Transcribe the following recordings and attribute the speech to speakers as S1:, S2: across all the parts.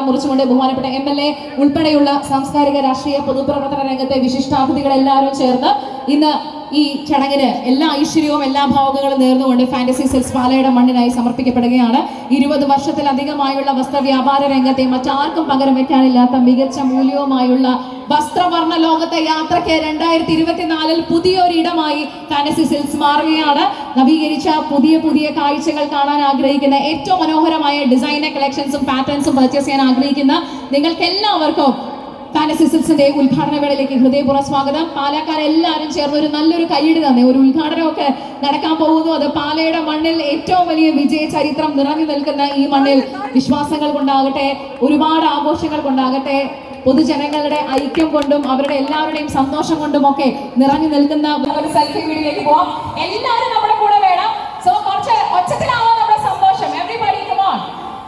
S1: മുറിച്ചുകൊണ്ട് ബഹുമാനപ്പെട്ട M L A ഉൾപ്പെടെയുള്ള സാംസ്കാരിക രാഷ്ട്രീയ പൊതുപ്രവർത്തന രംഗത്തെ വിശിഷ്ടാതിഥികൾ എല്ലാവരും ചേർന്ന് ഇന്ന് ഈ ചടങ്ങിന് എല്ലാ ഐശ്വര്യവും എല്ലാ ഭാവുകങ്ങളും നേർന്നുകൊണ്ട് ഫാന്റസി സെൽസ് പാലയുടെ മണ്ണിനായി സമർപ്പിക്കപ്പെടുകയാണ്. ഇരുപത് വർഷത്തിലധികമായുള്ള വസ്ത്ര വ്യാപാര രംഗത്തെ മറ്റാർക്കും പകരം വെക്കാനില്ലാത്ത മികച്ച മൂല്യവുമായുള്ള വസ്ത്രവർണ ലോകത്തെ യാത്രയ്ക്ക് രണ്ടായിരത്തി ഇരുപത്തിനാലിൽ പുതിയൊരു ഇടമായി ഫാന്റസി സിൽക്സ് മാറുകയാണ്. നവീകരിച്ച പുതിയ പുതിയ കാഴ്ചകൾ കാണാൻ ആഗ്രഹിക്കുന്ന ഏറ്റവും മനോഹരമായ ഡിസൈനർ കളക്ഷൻസും പാറ്റേൺസും പർച്ചേസ് ചെയ്യാൻ ആഗ്രഹിക്കുന്ന നിങ്ങൾക്ക് എല്ലാവർക്കും ഫാന്റസി സിൽക്സിന്റെ ഉദ്ഘാടന വേളയിലേക്ക് ഹൃദയപൂർവ സ്വാഗതം. പാലക്കാരെല്ലാവരും ചേർന്ന് ഒരു നല്ലൊരു കൈയ്യടി തന്നെ ഒരു ഉദ്ഘാടനമൊക്കെ നടക്കാൻ പോകുന്നു. അത് പാലയുടെ മണ്ണിൽ ഏറ്റവും വലിയ വിജയ ചരിത്രം നിറഞ്ഞു നിൽക്കുന്ന ഈ മണ്ണിൽ വിശ്വാസങ്ങൾ കൊണ്ടാകട്ടെ ഒരുപാട് ആഘോഷങ്ങൾ കൊണ്ടാകട്ടെ പൊതുജനങ്ങളുടെ ഐക്യം കൊണ്ടും അവരുടെ എല്ലാവരുടെയും സന്തോഷം കൊണ്ടും ഒക്കെ നിറഞ്ഞു നിൽക്കുന്ന ഒരു സെൽഫി വീഡിയോയിലേക്ക് പോവാം. എല്ലാവരും നമ്മുടെ കൂടെ വേണം. സോ കുറച്ച് ഒച്ചത്തിലാവാം നമ്മുടെ സന്തോഷം എവറിബഡി കമോൺ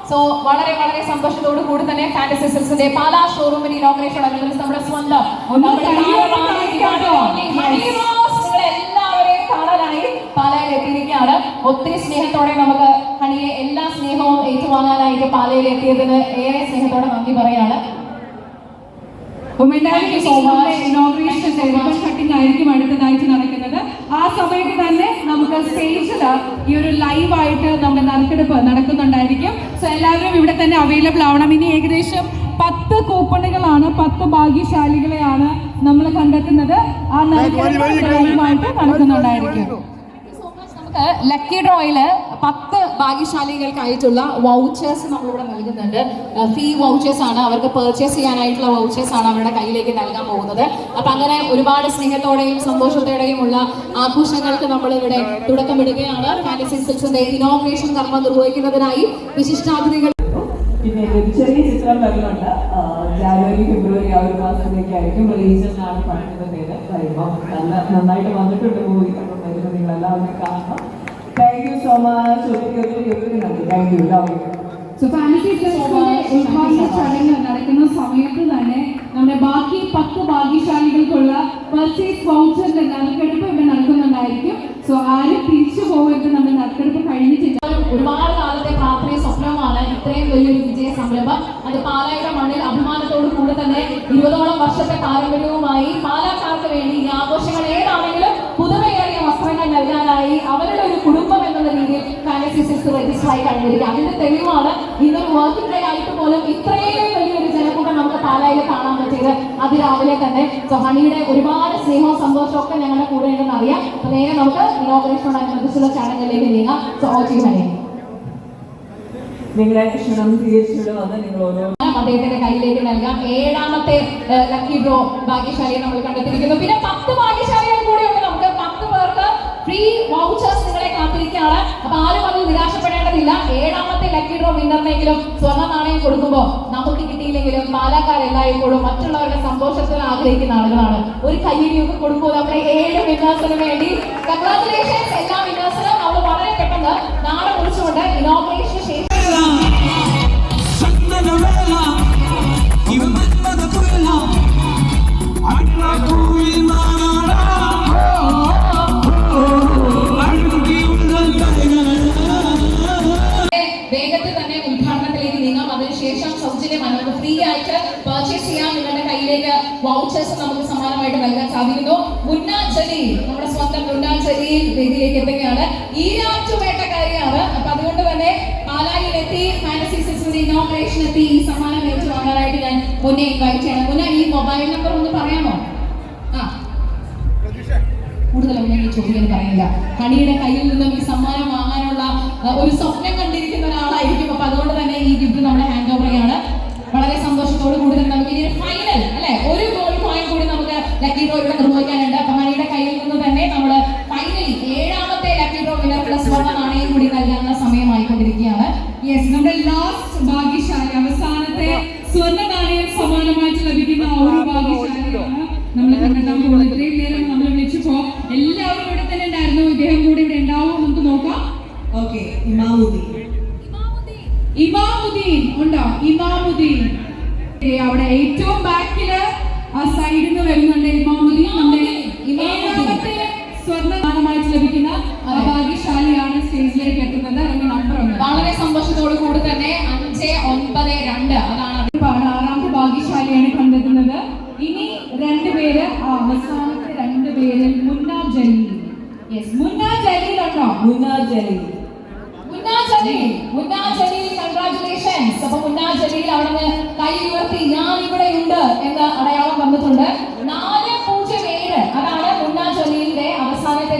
S1: സോ വളരെ വളരെ സന്തോഷത്തോടു കൂടി തന്നെ ഫാന്റസി സിൽസിന്റെ പാലാ ഷോറൂമിന് ഇനോഗ്രേഷൻ നമ്മുടെ സ്വന്തം എല്ലാവരെയും കാണാനായി പാലയിൽ എത്തിയിരിക്കുകയാണ്. ഒത്തിരി സ്നേഹത്തോടെ നമുക്ക് ഹണിയെ എല്ലാ സ്നേഹവും ഏറ്റുവാങ്ങാനായിട്ട് പാലയിൽ എത്തിയതിന് ഏറെ സ്നേഹത്തോടെ നന്ദി പറയാണ്.
S2: ഉമ്മൻചാണ്ടി ഇനോഗ്രേഷൻ റിബൺ കട്ടിംഗ് ആയിരിക്കും അടുത്തതായിട്ട് നടക്കുന്നത്. ആ സമയത്ത് തന്നെ നമുക്ക് സ്റ്റേജിൽ ഈ ഒരു ലൈവ് ആയിട്ട് നമ്മുടെ നറുക്കെടുപ്പ് നടക്കുന്നുണ്ടായിരിക്കും. സോ എല്ലാവരും ഇവിടെ തന്നെ അവൈലബിൾ ആവണം. ഇനി ഏകദേശം പത്ത് കൂപ്പണുകളാണ് പത്ത് ഭാഗ്യശാലികളെയാണ് നമ്മൾ കണ്ടെത്തുന്നത്. ആ നറുക്കെടുപ്പ് ലൈവായിട്ട് നടക്കുന്നുണ്ടായിരിക്കും.
S1: നമുക്ക് ലക്കി ഡ്രോയിൽ പത്ത് ഭാഗ്യശാലികൾക്കായിട്ടുള്ള വൗച്ചേഴ്സ് നമ്മളിവിടെ നൽകുന്നുണ്ട്. ഫീ വൗച്ചേഴ്സ് ആണ്. അവർക്ക് പർച്ചേസ് ചെയ്യാനായിട്ടുള്ള വൗച്ചേഴ്സ് ആണ് അവരുടെ കയ്യിലേക്ക് നൽകാൻ പോകുന്നത്. അപ്പൊ അങ്ങനെ ഒരുപാട് സ്നേഹത്തോടെയും സന്തോഷത്തോടെയും ഉള്ള ആഘോഷങ്ങൾക്ക് നമ്മളിവിടെ തുടക്കമിടുകയാണ്. ഫാൻസി സിൽസിന്റെ ഇനോഗ്രേഷൻ കർമ്മം നിർവഹിക്കുന്നതിനായി വിശിഷ്ടാതിഥികൾ
S3: പിന്നെ ചെറിയ ചിത്രം വരുന്നുണ്ട്. ജാനുവരി ഫെബ്രുവരി ആ ഒരു മാസത്തിലേക്ക് ആയിരിക്കും റിലീസ് ആണ് പേര് വരുമ്പോൾ നന്നായിട്ട് വന്നിട്ടുണ്ട് മൂവി. അപ്പം നിങ്ങൾ എല്ലാവരും കാണണം. താങ്ക് യു സോ മച്ച് ഒത്തിരി നന്ദി. Thank you love you
S2: so fancy ഉദ്ഘാടന ചടങ്ങ് നടക്കുന്ന സമയത്ത് തന്നെ നമ്മുടെ ബാക്കി പത്ത് ഭാഗ്യശാലികൾക്കുള്ള പർച്ചേസ് വൗച്ചറിന്റെ നറുക്കെടുപ്പ് ഇവിടെ നടക്കുന്നുണ്ടായിരിക്കും. സോ ആരും തിരിച്ചു പോകരുത്. നമ്മുടെ നറുക്കെടുപ്പ് കഴിഞ്ഞിട്ടില്ല
S1: ഒരുപാട് കാലത്തെ പ്രാർത്ഥനയും സ്വപ്നവുമാണ് ഇത്രയും വലിയൊരു വിജയ സംരംഭം. അത് പാലായുടെ മണ്ണിൽ അഭിമാനത്തോടു കൂടെ തന്നെ ഇരുപതോളം വർഷത്തെ പാരമ്പര്യവുമായി പാലക്കാർക്ക് വേണ്ടി ഈ ആഘോഷങ്ങൾ ഏതാണെങ്കിലും നൽകാനായി അവരുടെ ഒരു കുടുംബം എന്നുള്ള രീതിയിൽ ഫാനസി സിക്സ് രജിസ്റ്റർ ആയി കഴിഞ്ഞിരിക്കുക. അതിന്റെ തെളിവാണ് ഇന്നൊരു വർക്കിംഗ് ഡേ ആയിട്ട് പോലും ഇത്രയും വലിയൊരു ജനക്കൂട്ടം നമുക്ക് പാലായിൽ കാണാൻ പറ്റിയത് അതിരാവിലെ തന്നെ. സോ ഹണിയുടെ ഒരുപാട് സ്നേഹവും സന്തോഷവും ഒക്കെ ഞങ്ങളുടെ കൂടെ ഉണ്ടെന്ന് അറിയാം. അപ്പൊ നേരെ നമുക്ക് ഇനോഗ്രേഷനോടനുബന്ധിച്ചുള്ള ചടങ്ങിലേക്ക് നീങ്ങാം. സോ ഓ ചെയ്യും ഹണി.
S3: നിങ്ങളെ ക്ഷണം സ്വീകരിച്ചിട്ട് വന്ന് നിങ്ങൾ ഓരോ
S1: അദ്ദേഹത്തിന്റെ കയ്യിലേക്ക് നൽകാം. ഏഴാമത്തെ ലക്കി ബ്രോ ഭാഗ്യശാലിയെ നമ്മൾ കണ്ടെത്തിയിരിക്കുന്നു. പിന്നെ പത്ത് ഭാഗ്യശാലികൾ ഫ്രീ വൗച്ചേഴ്സ് നിങ്ങളെ കാത്തിരിക്കുകയാണ്. അപ്പൊ ആരും അതിൽ നിരാശപ്പെടേണ്ടതില്ല. ഏഴാമത്തെ ലക്കി ഡ്രോ വിന്നറിനെങ്കിലും സ്വർണ നാണയം കൊടുക്കുമ്പോൾ നമുക്ക് കിട്ടിയില്ലെങ്കിലും പാലക്കാർ എല്ലായ്പ്പോഴും മറ്റുള്ളവരുടെ സന്തോഷത്തിൽ ആഗ്രഹിക്കുന്ന ആളുകളാണ്. ഒരു കയ്യടിയൊക്കെ കൊടുക്കുമ്പോൾ നമ്മുടെ ഏഴ് വിന്നേഴ്സിന് വേണ്ടി കൺഗ്രാറ്റുലേഷൻസ് എല്ലാ വിന്നേഴ്സിനും നമ്മൾ വളരെ പെട്ടെന്ന് നാളെ കുറിച്ചുകൊണ്ട് ഇനോഗ്രേഷൻ നിങ്ങളുടെ കയ്യിലേക്ക് വൗച്ചേഴ്സ് നമുക്ക് സമ്മാനമായിട്ട് നൽകാൻ സാധിക്കുന്നു. ജലീൽ നമ്മുടെ സ്വന്തം ജലീൽ വേദിയിലേക്ക് എത്തുകയാണ്. ഈരാറ്റുവേട്ടക്കാരിയാണ് അപ്പൊ അതുകൊണ്ട് തന്നെ പാലായിലെത്തി ഫാൻസി സിക്സിന്റെ ഇനോഗ്രേഷൻ എത്തി. ഈ സമ്മാനം ഏറ്റു വാങ്ങാനായിട്ട് ഞാൻ മുന്നേ ഇൻവൈറ്റ് ചെയ്യണം. മുന്ന ഈ മൊബൈൽ നമ്പർ ഒന്ന് പറയാമോ? ആ. കൂടുതലൊന്നും ഞാൻ ഈ ചോദ്യം പറയില്ല ഹണിയുടെ കയ്യിൽ നിന്നും ഈ സമ്മാനം വാങ്ങാനുള്ള ഒരു സ്വപ്നം കണ്ടിരിക്കുന്ന ഒരാളായിരിക്കും. അപ്പൊ അതുകൊണ്ട് തന്നെ ഈ ഗിഫ്റ്റ് നമ്മുടെ ഹാൻഡ് ഓവർ ചെയ്യാണ് വളരെ സന്തോഷത്തോട് കൂടി തന്നെ നമുക്ക് ഇനി ഫൈനൽ അല്ലെ ഒരു ഗോൾഡ് കോയിൻ കൂടി നമുക്ക് ലക്കി ഡ്രോ ഇവിടെ നിർവഹിക്കാനുണ്ട് അപ്പൊ ഹണിയുടെ കയ്യിൽ നിന്ന് തന്നെ നമ്മൾ ഫൈനലി ഏഴാമത്തെ ലക്കി ഡ്രോ വിനർ പ്ലസ് സ്വർണ നാണയം കൂടി നൽകാനുള്ള സമയമായിക്കൊണ്ടിരിക്കുകയാണ്.
S2: യെസ് നമ്മുടെ ലാസ്റ്റ് ഭാഗ്യശാലി അവസാനത്തെ സ്വർണ നാണയം സമാനമായിട്ട് ലഭിക്കുന്ന ഒരു ഭാഗ്യശാലിയാണ് നമ്മൾ കണ്ടെത്താൻ പോകുന്നത് ഇത്രയും നേരം നമ്മൾ വിളിച്ചപ്പോ എല്ലാവരും ഇവിടെ തന്നെ ഉണ്ടായിരുന്നു. ഇദ്ദേഹം കൂടി ഇവിടെ ഉണ്ടാവും. നമുക്ക് നോക്കാം.
S3: ഓക്കെ ഇമാമുദ്ദീൻ.
S2: ഇമാമുദ്ദീൻ ഉണ്ടോ? ഇമാമുദ്ദീൻ. അവിടെ ഏറ്റവും ബാക്കിൽ ആ സൈഡിൽ നിന്ന് വരുന്നുണ്ട് ഇമാമുദ്ദീൻ. നമ്മുടെ സ്വർണദാനമായിട്ട് ലഭിക്കുന്ന ഭാഗ്യശാലിയാണ് സ്റ്റേജിലേക്ക് എത്തുന്നത്
S1: വളരെ സന്തോഷത്തോടു കൂടി തന്നെ അഞ്ച് ഒൻപത് രണ്ട് അതാണ് ആറാമത്തെ ഭാഗ്യശാലിയാണ് കണ്ടെത്തുന്നത്. ഇനി രണ്ടുപേര് അവസാനത്തെ രണ്ടുപേര് മുന്ന ജലീൽ. യെസ് മുന്ന ജലീൽ ഉണ്ടോ? മുന്ന ജലീൽ.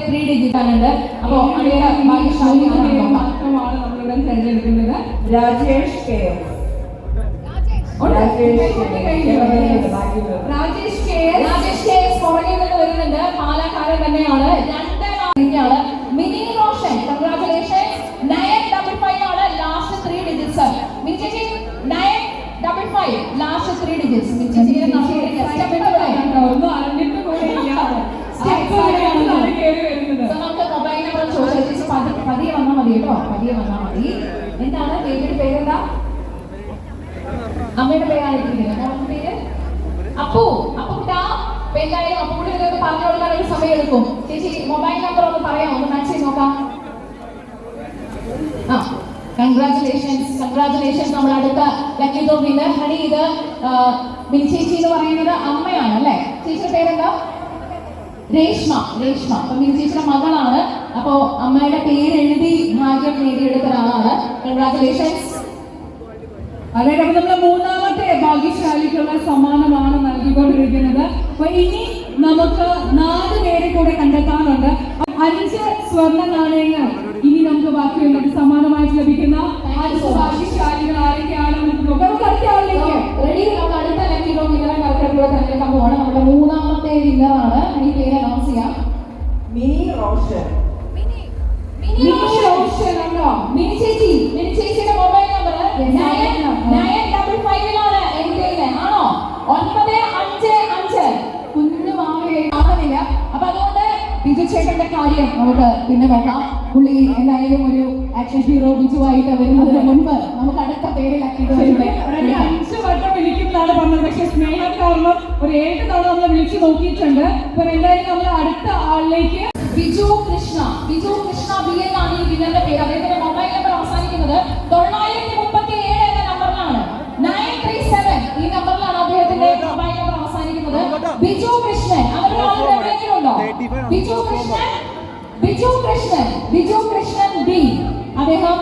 S1: Three digit ആണുണ്ട്. അപ്പോ അടിയുടെ ഭാഗ്യശാലി ആരാണെന്ന് നോക്കാം.
S2: മാത്രമാണ് നമ്മളിവിടെ തിരഞ്ഞെടുക്കുന്നത്.
S3: Rajesh K Rajesh K.
S2: Rajesh K
S1: പുറകിൽ നിന്ന് വരുന്നുണ്ട്. പാലക്കാരൻ തന്നെയാണ്. രണ്ട് നാലിനാണ് Mini Roshan congratulation nine double five ആണ് ലാസ്റ്റ് ത്രീ ഡിജിറ്റ്സ് മിനി ചേച്ചി nine double five last three digits Mini ചേച്ചിയുടെ നമ്മുടെ കഷ്ടപ്പെട്ടവരെ
S2: ഒന്നും അറിഞ്ഞിട്ട് കൂടെയില്ല സ്റ്റെപ്പ് വരെയാണ് കയറി വരുന്നത്
S1: നമുക്ക് മൊബൈൽ നമ്പർ ചോദിച്ചു ചേച്ചി പതി- പതിയെ വന്നാൽ മതി കേട്ടോ പതിയെ വന്നാൽ മതി എന്താണ് ബേബിയുടെ പേരെന്താ അമ്മയുടെ പേരാണ് ഇട്ടിരിക്കുന്നത് പേര്? അപ്പു അപ്പുട്ടാ അപ്പൊ എന്തായാലും അപ്പുകൂടി പറഞ്ഞു കൊടുക്കാൻ ഒരു സമയം എടുക്കും. ചേച്ചി മൊബൈൽ നമ്പർ ഒന്ന് പറയാമോ? ഒന്ന് മാച്ച് നോക്കാം. ആ കൺഗ്രാറ്റുലേഷൻസ് നമ്മൾ അടുത്ത ലക്കി ടോ വിന്നർ ഹണി ഇത് ചേച്ചി എന്ന് പറയുന്നത് അമ്മയാണ് അല്ലേ? ചേച്ചിയുടെ പേരെന്താ? രേഷ്മ രേഷ്മ. അപ്പൊ മിനിച്ചേച്ചിയുടെ മകളാണ്. അപ്പോ അമ്മയുടെ പേര് എഴുതി ഭാഗ്യം നേടിയെടുത്ത ഒരാളാണ്. കൺഗ്രാറ്റുലേഷൻസ്
S2: അതായത് അപ്പൊ നമ്മൾ മൂന്നാമത്തെ ഭാഗ്യശാലിക്കുള്ള സമ്മാനമാണ് നൽകിക്കൊണ്ടിരിക്കുന്നത്. അപ്പൊ ഇനി നമുക്ക് നാല് പേരെ കൂടെ കണ്ടെത്താനുണ്ട്. അഞ്ച് സ്വർണ നാണയങ്ങൾ ഇനി നമുക്ക് ബാക്കിയുള്ളത് സമ്മാനമായിട്ട് ലഭിക്കുന്ന അഞ്ച് ഭാഗ്യശാലികൾ ആരൊക്കെയാണ്? അടുത്ത ആളിലേക്ക്.
S1: റെഡി നമുക്ക് അടുത്ത ലക്കി ഡ്രോ വിന്നറെ കറക്റ്റായിട്ടുള്ള തിരഞ്ഞെടുക്കാൻ പോവാണ്. നമ്മുടെ മൂന്നാമത്തെ വിന്നറാണ്. ഈ പേര് അനൗൺസ് ചെയ്യാം.
S3: മിനി റോഷൻ.
S1: മിനി റോഷൻ ഉണ്ടോ? മിനി ചേച്ചി മിനി ചേച്ചിയുടെ മൊബൈൽ നമ്പർ കാര്യം നമുക്ക് പിന്നെ നോക്കാം പുള്ളി എന്തായാലും ഒരു ആക്ഷൻ ഹീറോ ബിജുവായിട്ട് വരുന്നതിന് മുൻപ് നമുക്ക് അടുത്ത പേര്
S2: ഒരു അഞ്ച് വട്ടം വിളിക്കുന്നതാണ് പറഞ്ഞത്. പക്ഷെ സ്നേഹം കാരണം ഒരു ഏഴ് തവണ നമ്മൾ വിളിച്ചു നോക്കിയിട്ടുണ്ട്. അപ്പൊ എന്തായാലും നമ്മൾ അടുത്ത ആളിലേക്ക്
S1: ബിജു കൃഷ്ണ. ബിജു കൃഷ്ണ ബി എന്നാണ് ഈ വിന്നറിന്റെ പേര്. അദ്ദേഹത്തിന്റെ മൊബൈൽ നമ്പർ അവസാനിക്കുന്നത് തൊള്ളായിരത്തി മുപ്പത്തി ഏഴ് എന്ന നമ്പറിലാണ് നയൻ ത്രീ സെവൻ ഈ നമ്പറിലാണ് അദ്ദേഹത്തിന്റെ മൊബൈൽ നമ്പർ അവസാനിക്കുന്നത്. ബിജു കൃഷ്ണൻ അവരുടെ ആളുടെ എവിടെയെങ്കിലും ഉണ്ടോ ബിജു കൃഷ്ണൻ ബിജു കൃഷ്ണൻ ബിജു കൃഷ്ണൻ ബി അദ്ദേഹം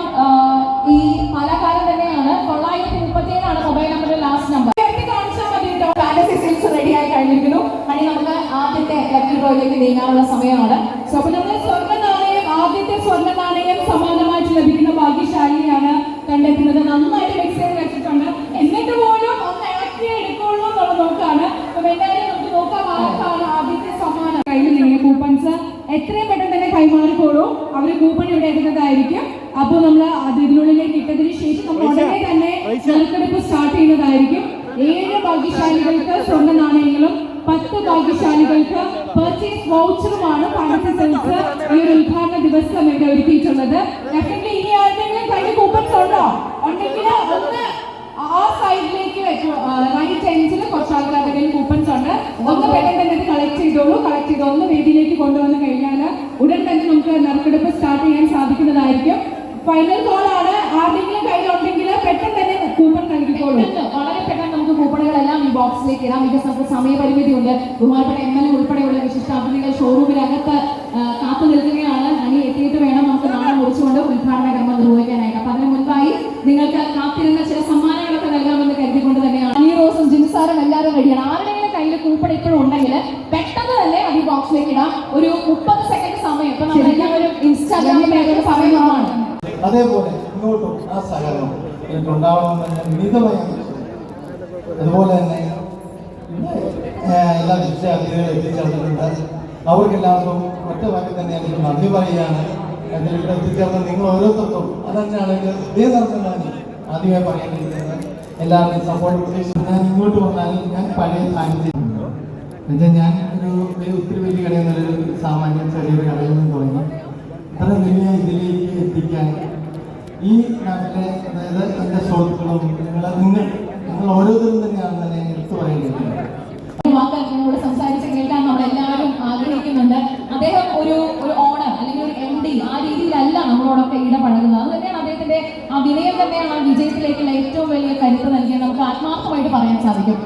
S1: ഈ പാലക്കാരൻ തന്നെയാണ് തൊള്ളായിരത്തി മുപ്പത്തി ഏഴാണ് മൊബൈൽ നമ്പറിന്റെ ലാസ്റ്റ് നമ്പർ
S2: കാണിച്ചാൽ മതി കേട്ടോ
S1: ഫാന്റസി റെഡി ആയി കഴിഞ്ഞിരിക്കുന്നു. അനി നമുക്ക് ആദ്യത്തെ ലക്കി ഡ്രോയിലേക്ക് നീങ്ങാനുള്ള സമയമാണ്.
S2: സോ അപ്പൊ നമ്മൾ സ്വർണ നാണയം ആദ്യത്തെ സ്വർണ നാണയം സമാനമായിട്ട് ലഭിക്കുന്ന ഭാഗ്യശാലിയാണ് കണ്ടെത്തുന്നത്. നന്നായിട്ട് മിക്സ് ചെയ്ത് വെച്ചിട്ടുണ്ട് എന്നിട്ട് പോലും ഒന്ന് ഇളക്കി എടുക്കുള്ളൂ എന്നുള്ളത് നോക്കാണ് അപ്പൊ എന്തായാലും നമുക്ക് നോക്കാം ആർക്കാണ് ആദ്യത്തെ സമ്മാനം കയ്യിൽ നിങ്ങൾ കൂപ്പൺസ് എത്രയും പെട്ടെന്ന് തന്നെ കൈമാറിക്കോളൂ അവർ കൂപ്പൺ ഇവിടെ അപ്പൊ അപ്പോൾ നമ്മൾ അത് ഇതിനുള്ളിലേക്ക് ഇട്ടതിന് ശേഷം നമ്മൾ ഉടനെ തന്നെ നറുക്കെടുപ്പ് സ്റ്റാർട്ട് ചെയ്യുന്നതായിരിക്കും. ഏഴ് ഭാഗ്യശാലികൾക്ക് സ്വർണ നാണയങ്ങളും പത്ത് ഭാഗ്യശാലികൾക്ക് പർച്ചേസ് വൗച്ചറുമാണ് സെൽസ് ഈ ഒരു ഉദ്ഘാടന ദിവസം ഇവിടെ ഒരുക്കിയിട്ടുള്ളത്. ഡെഫിനറ്റ്ലി ഇനി ആരുടെങ്കിലും കയ്യിൽ കൂപ്പൺസ് ഉണ്ടോ? ഉണ്ടെങ്കിൽ ഒന്ന് ആ സൈഡിലേക്ക് റൈറ്റ് എൻഡിൽ കുറച്ച് ആൾക്കാരുടെ കയ്യിൽ കൂപ്പൺസ് ഉണ്ട് ഒന്ന് പെട്ടെന്ന് തന്നെ കളക്ട് ചെയ്തോളൂ. കളക്ട് ചെയ്ത് ഒന്ന് വേദിയിലേക്ക് കൊണ്ടുവന്ന് കഴിഞ്ഞാൽ ഉടൻ തന്നെ നമുക്ക് നറുക്കെടുപ്പ് സ്റ്റാർട്ട് ചെയ്യാൻ സാധിക്കുന്നതായിരിക്കും. ഫൈനൽ കോൾ ആണ്. ആരുടെങ്കിലും കയ്യിലുണ്ടെങ്കിൽ പെട്ടെന്ന് തന്നെ കൂപ്പൺ നൽകിക്കോളൂ.
S1: വളരെ പെട്ടെന്ന് നമുക്ക് കൂപ്പണുകളെല്ലാം ഈ ബോക്സിലേക്ക് ഇടാം. മികച്ച സമയപരിമിതി ഉണ്ട് ബഹുമാനപ്പെട്ട എം എൽ എ ഉൾപ്പെടെയുള്ള വിശിഷ്ടാതിഥികൾ ഷോറൂമിനകത്ത്
S4: അതേപോലെ ഇങ്ങോട്ടും ആ സഹകരണം എനിക്കുണ്ടാവണമെന്ന് ഞാൻ അപേക്ഷിക്കുന്നു. അതുപോലെ തന്നെ എല്ലാ വിദ്യാർത്ഥികളും എത്തിച്ചേർന്നിട്ടുണ്ട്. അവർക്കെല്ലാവർക്കും ഒറ്റ വാക്കിൽ തന്നെ എനിക്ക് നന്ദി പറയുകയാണ്. അതിൽ എത്തിച്ചേർന്ന നിങ്ങൾ ഓരോരുത്തർക്കും അതന്നെയാണ് എന്റെ ഹൃദയനിർമ്മം ഞാൻ ആദ്യമേ പറയേണ്ടിയിരിക്കുന്നത് എല്ലാവരുടെയും സപ്പോർട്ട് പ്രതീക്ഷിച്ച് ഞാൻ ഇങ്ങോട്ട് വന്നാൽ ഞാൻ പഴയ സാഹചര്യമുണ്ടോ എന്നുവെച്ചാൽ ഞാൻ ഒരു ഒത്തിരി വലിയ കടയിൽ നിന്നൊരു സാമാന്യം ചെറിയൊരു കടയിൽ നിന്ന് തുടങ്ങി. അത്ര വലിയ ഇതിലേക്ക് എത്തിക്കാൻ? ഈ നാട്ടിലെ അതായത് എന്റെ സുഹൃത്തുക്കളും നിങ്ങൾ നിങ്ങൾ നിങ്ങൾ ഓരോരുത്തരും തന്നെയാണ് തന്നെ എടുത്തു പറയുന്നത്.
S1: വാക്ക് സംസാരിച്ച് കേൾക്കാൻ നമ്മളെല്ലാവരും ആഗ്രഹിക്കുന്നുണ്ട്. അദ്ദേഹം ഒരു ഒരു ഓണർ അല്ലെങ്കിൽ ഒരു എം ഡി ആ രീതിയിലല്ല നമ്മളോടൊക്കെ ഇടപഴകുന്നത്. അത് തന്നെയാണ് അദ്ദേഹത്തിന്റെ ആ വിനയം തന്നെയാണ് ആ വിജയത്തിലേക്കുള്ള ഏറ്റവും വലിയ കരുത്ത് നൽകിയത്. നമുക്ക് ആത്മാർത്ഥമായിട്ട് പറയാൻ സാധിക്കും.